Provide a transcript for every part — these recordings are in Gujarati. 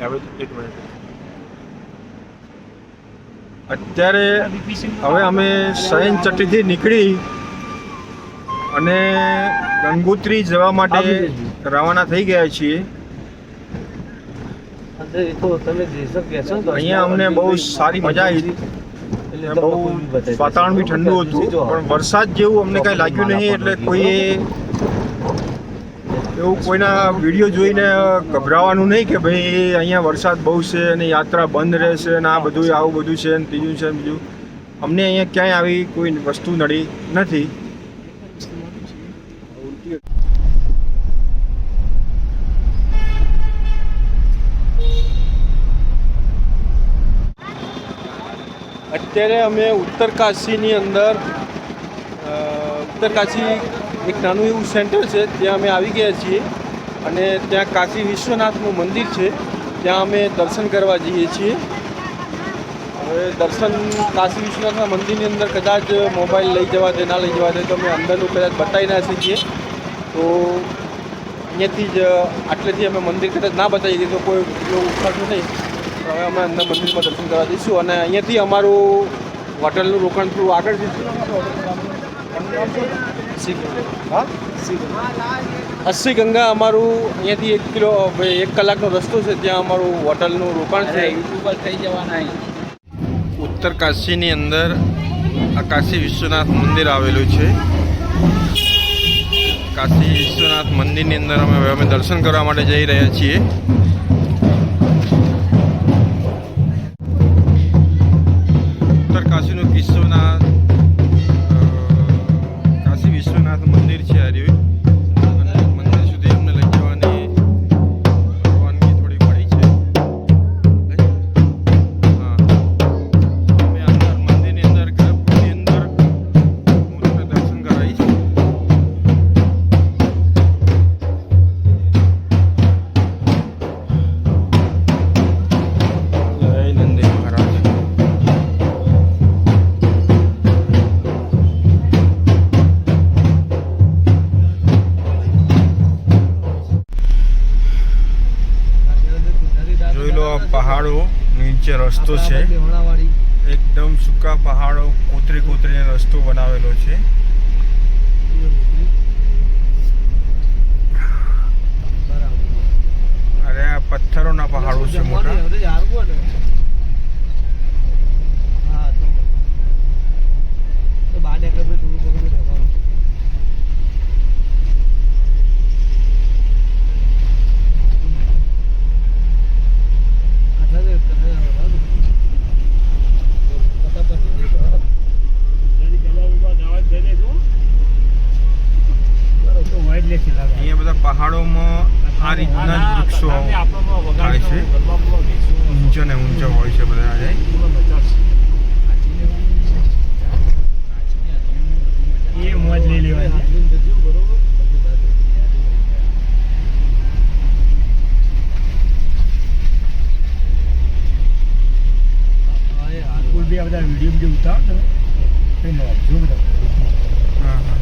હવે એક મિનિટ અત્યારે હવે અમે સયન ચટ્ટીથી નીકળી અને ગંગોત્રી જવા માટે રવાના થઈ ગયા છીએ. અહીંયા અમને બહુ સારી મજા આવી. બહુ વાતાવરણ બી ઠંડુ હતું પણ વરસાદ જેવું અમને કાંઈ લાગ્યું નહીં એટલે કોઈએ એવું કોઈના વીડિયો જોઈને ગભરાવાનું નહીં કે ભાઈ અહીંયા વરસાદ બહુ છે અને યાત્રા બંધ રહેશે અને આ બધું, આવું બધું છે ને ત્રીજું છે બીજું. અમને અહીંયા ક્યાંય આવી કોઈ વસ્તુ નડી નથી. અત્યારે અમે ઉત્તરકાશીની અંદર ઉત્તરકાશી એક નાનું એવું સેન્ટર છે, ત્યાં અમે આવી ગયા છીએ અને ત્યાં કાશી વિશ્વનાથનું મંદિર છે, ત્યાં અમે દર્શન કરવા જઈએ છીએ. હવે દર્શન કાશી વિશ્વનાથના મંદિરની અંદર કદાચ મોબાઈલ લઈ જવા દે, ના લઈ જવા દે, તો અમે અંદરનું કદાચ બતાવી ના શકીએ. તો અહીંયાથી જ આટલેથી અમે મંદિર કદાચ ના બતાવી દઈએ તો કોઈ એવું ઉખાડશું નહીં. હવે અમે અંદર મંદિરમાં દર્શન કરવા જઈશું અને અહીંયાથી અમારું હોટલનું રોકાણ થોડું આગળ હા અસ્સી ગંગા અમારું અહીંયાથી એક કિલો એક કલાકનો રસ્તો છે ત્યાં અમારું હોટલનું રોકાણ છે. યુટ્યુબર થઈ જવાના ઉત્તર કાશીની અંદર આ કાશી વિશ્વનાથ મંદિર આવેલું છે. કાશી વિશ્વનાથ મંદિરની અંદર અમે હવે અમે દર્શન કરવા માટે જઈ રહ્યા છીએ. પહાડો નીચે રસ્તો છે. એકદમ સૂકા પહાડો કોતરી કોતરીને રસ્તો બનાવેલો છે. અરે આ પથ્થરોના પહાડો છે મોટા. અહીંયા આ રીતના જ વૃક્ષો થાય છે. ઊંચા ને ઊંચા હોય છે બધા જાય. એ મોજ લઈ લેવાની કુલ બી આ બધા વીડિયો વીડિયો ઉતારો તમે તો નોંધજો બધા હા હા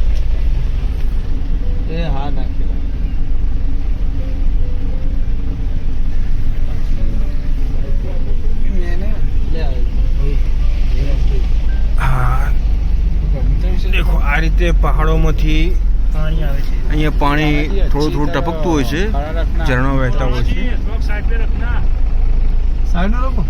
એ હા નાખી હા દેખો આ રીતે પહાડોમાંથી પાણી આવે છે. અહીંયા પાણી થોડું થોડું ટપકતું હોય છે ઝરણો વહેતા હોય છે. સાઈડ લોકો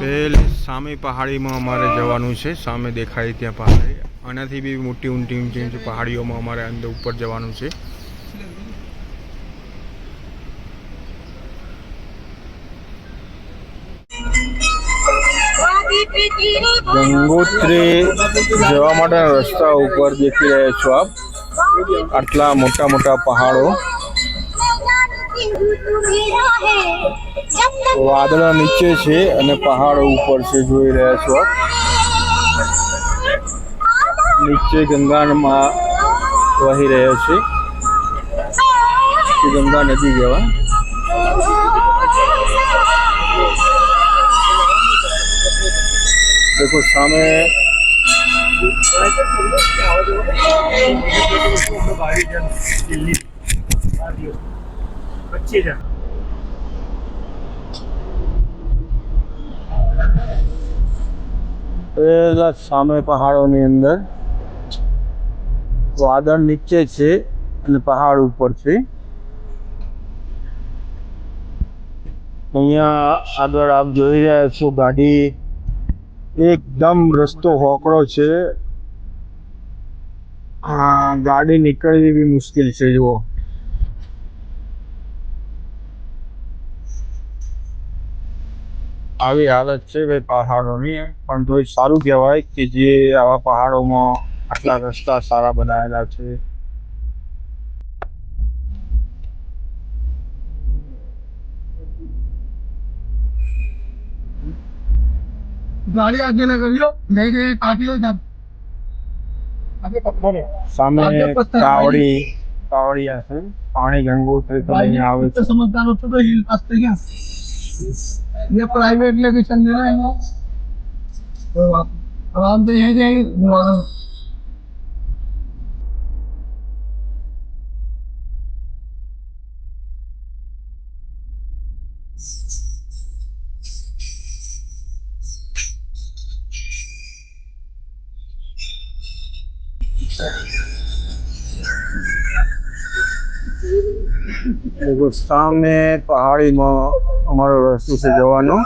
પેલી સામે પહાડીમાં અમારે જવાનું છે સામે દેખાય ત્યાં પહાડી આનાથી બી મોટી ઊંટી ઊંચી ઊંચી પહાડીઓમાં અમારે અંદર ઉપર જવાનું છે. ગંગોત્રી જવા માટેના રસ્તા ઉપર દેખી રહ્યા છો આપ. આટલા મોટા મોટા પહાડો. વાદળા નીચે છે અને પહાડો ઉપર છે, જોઈ રહ્યા છો આપ. નીચે ગંગામાં વહી રહ્યો છે. ગંગા નદી જવા. દેખો સામે પચીસ સામે પહાડોની અંદર વાદળ નીચે છે અને પહાડ ઉપર છે. અહીંયા આગળ આપ જોઈ રહ્યા છો ગાડી એકદમ રસ્તો હોકળો છે. હા ગાડી નીકળવી બી મુશ્કેલ છે, જુઓ. આવી હાલત છે ભાઈ પહાડોની, પણ તો સારું કહેવાય કે જે આવા પહાડોમાં આટલા રસ્તા સારા બનાવેલા છે गाड़ी आगे लगा लो नहीं नहीं काट लो जब आगे पकड़ो रे સામે આગળ પથ્થર કાવડી કાવડિયા છે પાણી ગંગોત્રી તો લઈને આવે છે तो समझदार हो तो हिल रास्ते क्या ये प्राइवेट लेके चल रहे हैं तो आप आराम से यहीं जाएंगे સામે પહાડીમાં અમારો રસ્તો છે જવાનો.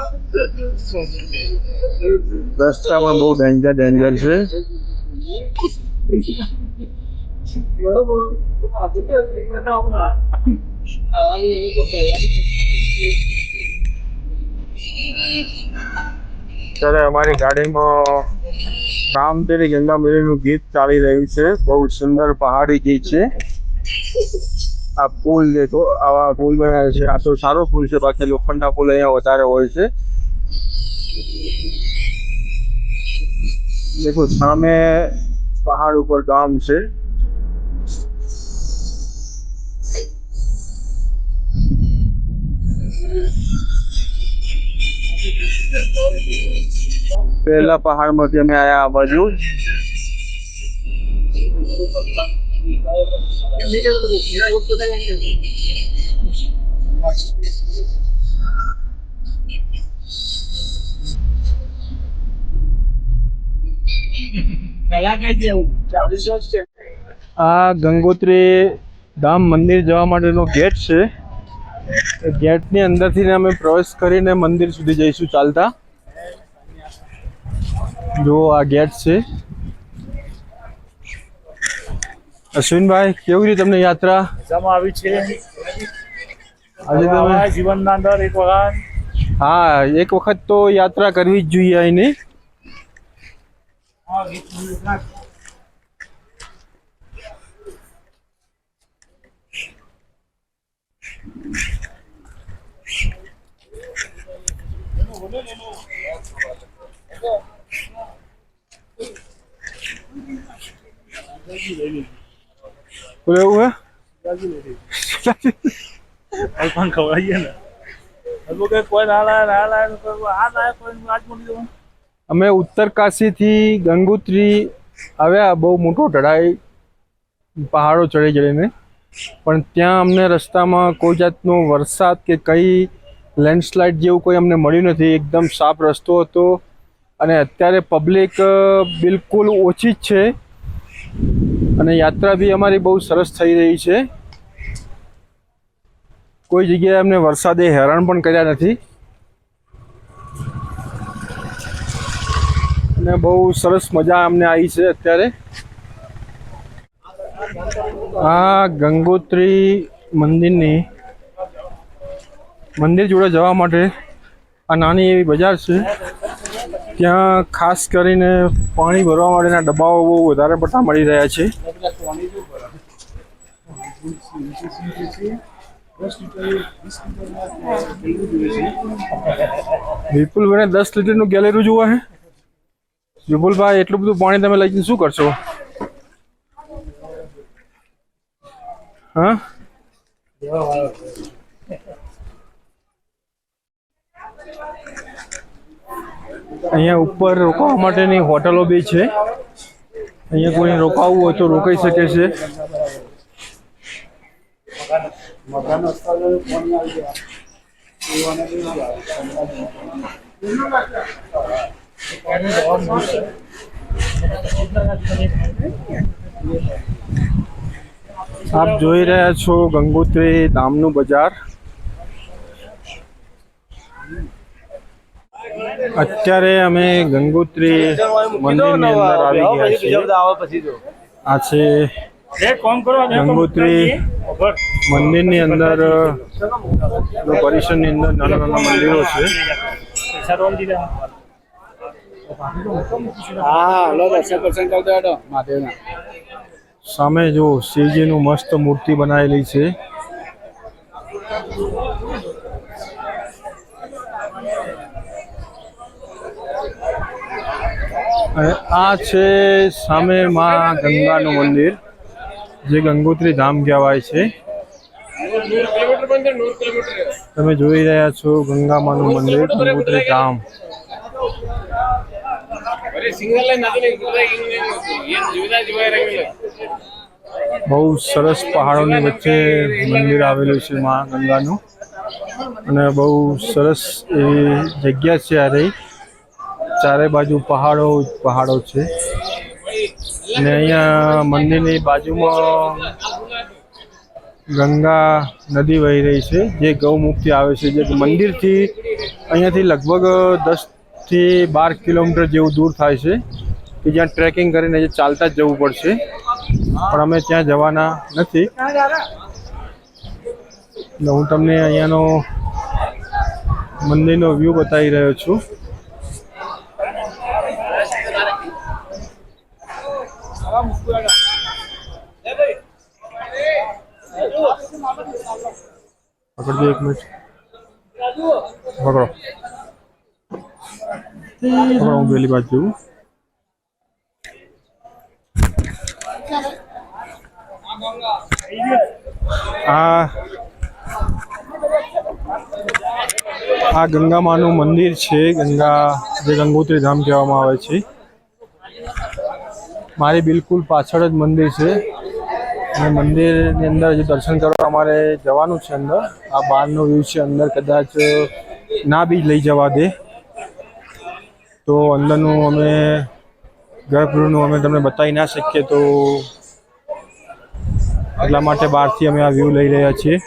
રસ્તામાં બહુ ડેન્જર ડેન્જર છે. ત્યારે અમારી ગાડીમાં રામ તેરી ગંગા મેરીનું ગીત ચાલી રહ્યું છે. બહુ સુંદર પહાડી ગીત છે. આ પુલ દેખો આવા પુલ બનાવે છે. આ તો સારો પુલ છે. બાકી લોખંડના પુલ અહીંયા વધારે હોય છે. દેખો, સામે પહાડ ઉપર ગામ છે. પહેલા પહાડમાંથી અમે આયા આ બાજુ. આ ગંગોત્રી ધામ મંદિર જવા માટેનો ગેટ છે. ગેટની અંદરથી અમે પ્રવેશ કરીને મંદિર સુધી જઈશું ચાલતા. જો આ ગેટ છે. અશ્વિનભાઈ કેવી રીતે તમને યાત્રા? મજામાં આવી છે. આજે તમે જીવનના અંદર એક વખત. હા એક વખત તો યાત્રા કરવી જ જોઈએ અહીંની બોલો એવું હે પણ ખવડાવીએ ને. અમે ઉત્તર કાશીથી ગંગોત્રી આવ્યા બહુ મોટો ચઢાઈ પહાડો ચડી ચડીને. પણ ત્યાં અમને રસ્તામાં કોઈ જાતનો વરસાદ કે કઈ લેન્ડસ્લાઇડ જેવું કોઈ અમને મળ્યું નથી. એકદમ સાફ રસ્તો હતો અને અત્યારે પબ્લિક બિલકુલ ઓછી જ છે. અને યાત્રા બી અમારી બહુ સરસ થઈ રહી છે. કોઈ જગ્યાએ અમને વરસાદે હેરાન પણ કર્યા નથી. અને બહુ સરસ મજા અમને આવી છે અત્યારે. આ ગંગોત્રી મંદિરની મંદિર જોડે જવા માટે આ નાની એવી બજાર છે. ત્યાં ખાસ કરીને પાણી ભરવા માટેના ડબ્બાઓ બહુ વધારે પડતા મળી રહ્યા છે. વિપુલભાઈને દસ લીટરનું ગેલેરું જોવા હે? વિપુલભાઈ, એટલું બધું પાણી તમે લઈને શું કરશો? હા? અહીંયા ઉપર રોકાવા માટેની હોટલો બી છે. અહીંયા કોઈ રોકાવું હોય તો રોકાઈ શકે છે. આપ જોઈ રહ્યા છો ગંગોત્રી ધામનું બજાર. અત્યારે અમે ગંગોત્રી મંદિરની અંદર આવી ગયા છીએ. આ છે એક કામ કરો ને ગંગોત્રી મંદિરની અંદર પરિસરની અંદર નાના નાના મંદિરો છે. સામે જો શિવજીનું મસ્ત મૂર્તિ બનાવેલી છે. આ છે સામે માં ગંગાનું મંદિર, જે ગંગોત્રી ધામ કહેવાય છે. તમે જોઈ રહ્યા છો ગંગા માનું મંદિર, ગંગોત્રી ધામ. બહુ સરસ પહાડોની વચ્ચે મંદિર આવેલું છે મા ગંગાનું. અને બહુ સરસ એવી જગ્યા છે આ રહી. ચારે બાજુ પહાડો પહાડો છે. અને અહીંયા મંદિરની બાજુમાં ગંગા નદી વહી રહી છે, જે ગૌમુખથી આવે છે. જે મંદિરથી અહીંયાથી લગભગ દસથી બાર કિલોમીટર જેવું દૂર થાય છે, કે જ્યાં ટ્રેકિંગ કરીને જે ચાલતા જ જવું પડશે. પણ અમે ત્યાં જવાના નથી. હું તમને અહીંયાનો મંદિરનો વ્યૂ બતાવી રહ્યો છું. પકડજો એક મિનિટ પકડો પકડો હું પેલી બાજુ જોઉં આ આ ગંગામાનું મંદિર છે. ગંગા, જે ગંગોત્રી ધામ કહેવામાં આવે છે. મારી બિલકુલ પાછળ જ મંદિર છે. અને મંદિરની અંદર જે દર્શન કરવા અમારે જવાનું છે અંદર. આ બહારનો વ્યૂ છે અંદર. કદાચ ના બી લઈ જવા દે. તો અંદરનું અમે ગર્ભગૃહનું અમે તમને બતાવી ના શકીએ તો એટલા માટે બહારથી અમે આ વ્યૂ લઈ રહ્યા છીએ.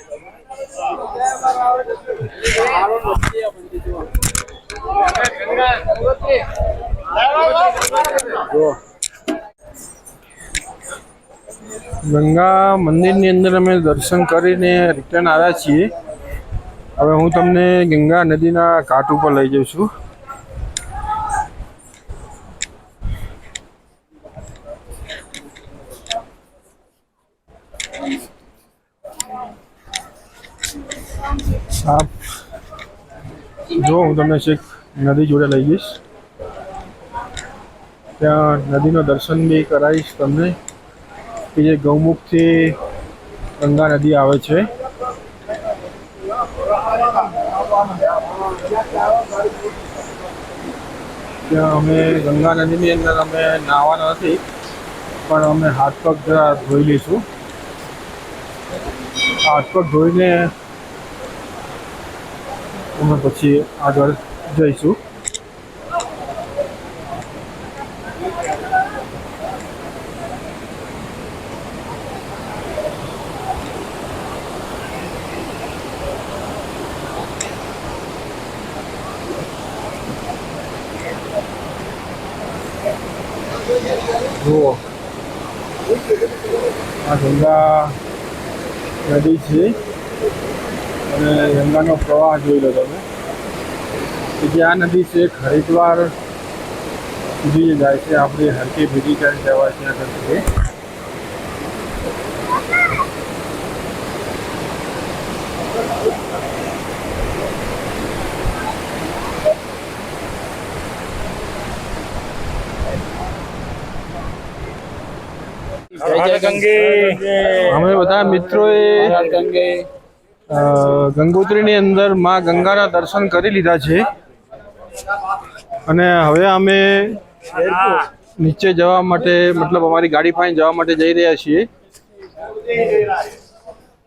ગંગા મંદિરની અંદર અમે દર્શન કરીને રિટર્ન આવ્યા છીએ. હવે હું તમને ગંગા નદીના ઘાટ ઉપર લઈ જઉં છું. આપ જો હું તમને છેક નદી જોડે લઈ જઈશ. ત્યાં નદીનો દર્શન બી કરાવીશ તમને. કે જે ગૌમુખથી ગંગા નદી આવે છે. ત્યાં અમે ગંગા નદીની અંદર અમે નાહવાના નથી, પણ અમે હાથ પગ જરા ધોઈ લઈશું. હાથ પગ ધોઈને અમે પછી આગળ જઈશું. જુઓ. આ ગંગા નદી છે. અને ગંગાનો પ્રવાહ જોઈ લો તમે. કે જે આ નદી છે હરિદ્વાર સુધી જાય છે. આપણી હરકી ભીડી કરી જવાય છે આગળ અમે બધા મિત્રોએ ગંગોત્રીની અંદરમાં ગંગાના દર્શન કરી લીધા છે. અને હવે અમે નીચે જવા માટે મતલબ અમારી ગાડી પાસે જવા માટે જઈ રહ્યા છીએ.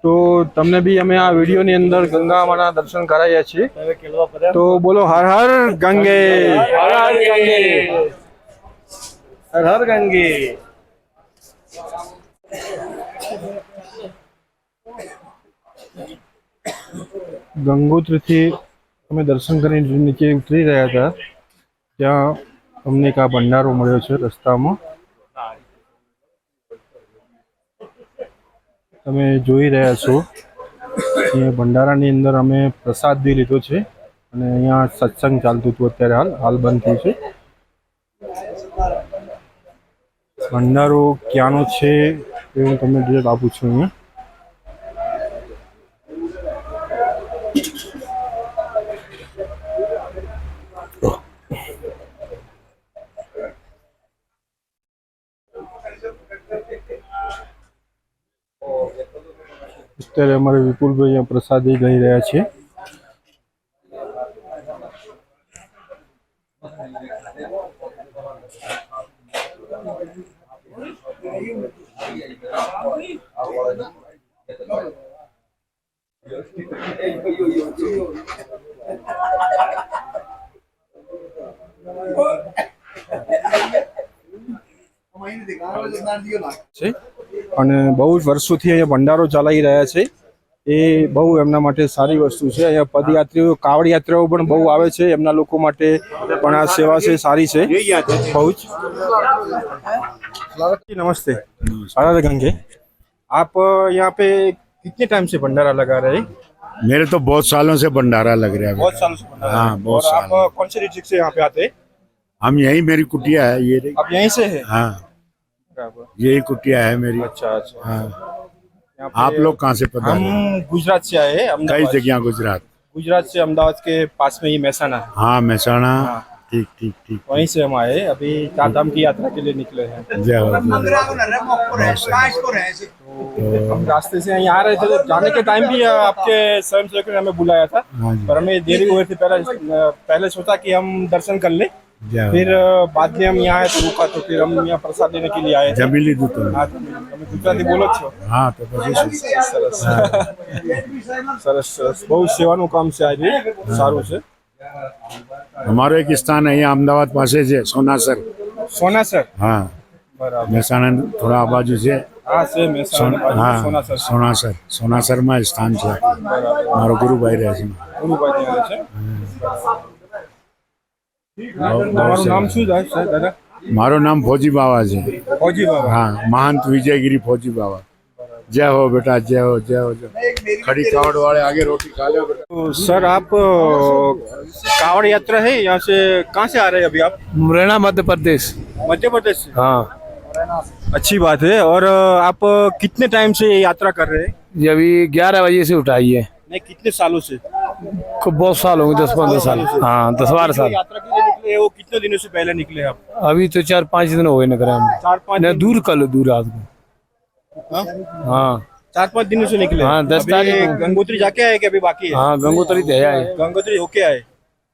તો તમને બી અમે આ વિડીયોની અંદર ગંગા માના દર્શન કરાવ્યા છીએ. તો બોલો હર હર ગંગે. હર હર ગંગે. હર હર ગંગે. ગંગોત્રીથી અમે દર્શન કરીને નીચે ઉતરી રહ્યા હતા. ત્યાં અમને એક આ ભંડારો મળ્યો છે રસ્તામાં. તમે જોઈ રહ્યા છો. અહીંયા ભંડારાની અંદર અમે પ્રસાદ બી લીધો છે અને અહીંયા સત્સંગ ચાલતું હતું અત્યારે હાલ હાલ બંધ થયું છે. ભંડારો ક્યાંનો છે એ હું તમને ડિટેલ આપું છું અહીંયા. અત્યારે અમારે વિપુલભાઈ પ્રસાદી લઈ રહ્યા છે. છે? અને બહુ જ વર્ષોથી અહીંયા ભંડારો ચલાવી રહ્યા છે. એ બહુ એમના માટે સારી વસ્તુ છે અહીંયા પદયાત્રીઓ કાવડ યાત્રાઓ પણ બહુ આવે છે એમના લોકો માટે પણ આ સેવા છે સારી છે બહુ જ जी, नमस्ते हर गंगे आप यहाँ पे कितने टाइम से भंडारा लगा रहे हैं मेरे तो बहुत सालों से भंडारा लग रहा है बहुत सालों से भंडारा हाँ, बहुत और आप कौन से डिस्ट्रिक्ट से यहाँ पे आते हैं हम यही मेरी कुटिया है ये रही। आप यहीं से है हाँ यही कुटिया है मेरी अच्छा अच्छा हाँ यहाँ पे आप लोग कहाँ से पता हम गुजरात से आए हैं कई जगह गुजरात। गुजरात से अहमदाबाद के पास में ही महसाना है हाँ महसाणा हाँ। ठीक ठीक ठीक। वहीं से हम आए अभी चार धाम की यात्रा के लिए निकले हैं। हो हो। हम रास्ते से यहाँ आ रहे थे तो जाने के टाइम भी आपके स्वयं सेवक ने हमें बुलाया था। हाँ पर हमें देरी हुई थी पहले पहले सोचा कि हम दर्शन कर ले। फिर बाद में हम यहाँ आए तो रुका तो फिर हम यहाँ प्रसाद लेने के लिए आए थे જમી લીધું તમે હા, તમે તમે ગુજરાતી બોલો જ છો હા તો પછી શું? સરસ સરસ સરસ બહુ સેવાનું કામ છે આજે સારું છે અમારું એક સ્થાન અહીંયા અમદાવાદ પાસે છે સોનાસર સોના સર હા બરાબર મહેસાણા થોડા આ બાજુ છે હા છે મહેસાણા બાજુ હા સોના સર સોનાસર સોનાસરમાં સ્થાન છે મારો ગુરુભાઈ રહે છે ગુરુભાઈ ત્યાં છે તમારું નામ શું છે દાદા મારું નામ ફોજી બાવા છે ફોજી બાવા હા મહંત વિજયગીરી ફોજી બાવા જય હો બેટા જય હો જય હો ખડી કાવડ વાળે આગે રોટી खा लो बेटा सर आप कावड़ यात्रा है यहाँ से कहाँ से आ रहे हैं अभी आप मुरैना मध्य प्रदेश मध्य प्रदेश से हाँ अच्छी बात है और आप कितने टाइम से ये यात्रा कर रहे हैं अभी ग्यारह बजे से उठाई है नहीं कितने सालों से बहुत साल होंगे दस पंद्रह साल। हाँ दस बारह साल। यात्रा के लिए निकले वो कितने दिनों से पहले निकले आप? अभी तो चार पाँच दिन हो गए नगर में। चार पाँच दूर कर लो दूर रात को। हाँ? हाँ। चार पाँच दिनों से निकले? हाँ, दस तारीख गंगोत्री जाके आए कि अभी बाकी है? हाँ गंगोत्री तो है गंगोत्री होके आए।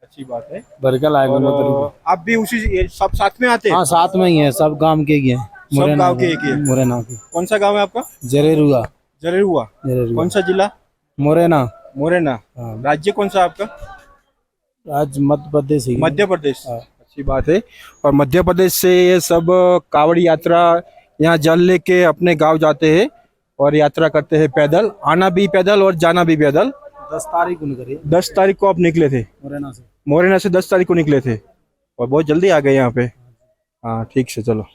अच्छी बात है। बरकल आए गंगोत्री आप भी उसी सब साथ में आते हैं? हाँ साथ में ही है सब गाँव के ही है। सब गाँव के एक ही मुरैना के। कौन सा गाँव है आपका? जरेरुआ। जरेरुआ। कौन सा जिला? मुरैना। मोरेना? हाँ। राज्य कौन सा आपका? आज मध्य प्रदेश ही मध्य प्रदेश। हाँ। अच्छी बात है। और मध्य प्रदेश से ये सब कावड़ यात्रा यहाँ जल लेके अपने गाँव जाते हैं और यात्रा करते हैं पैदल। आना भी पैदल और जाना भी पैदल। दस तारीख को निकले। दस तारीख को आप निकले थे? मुरैना से। मोरेना से दस तारीख को निकले थे। और बहुत जल्दी आ गए यहाँ पे। हाँ ठीक से चलो।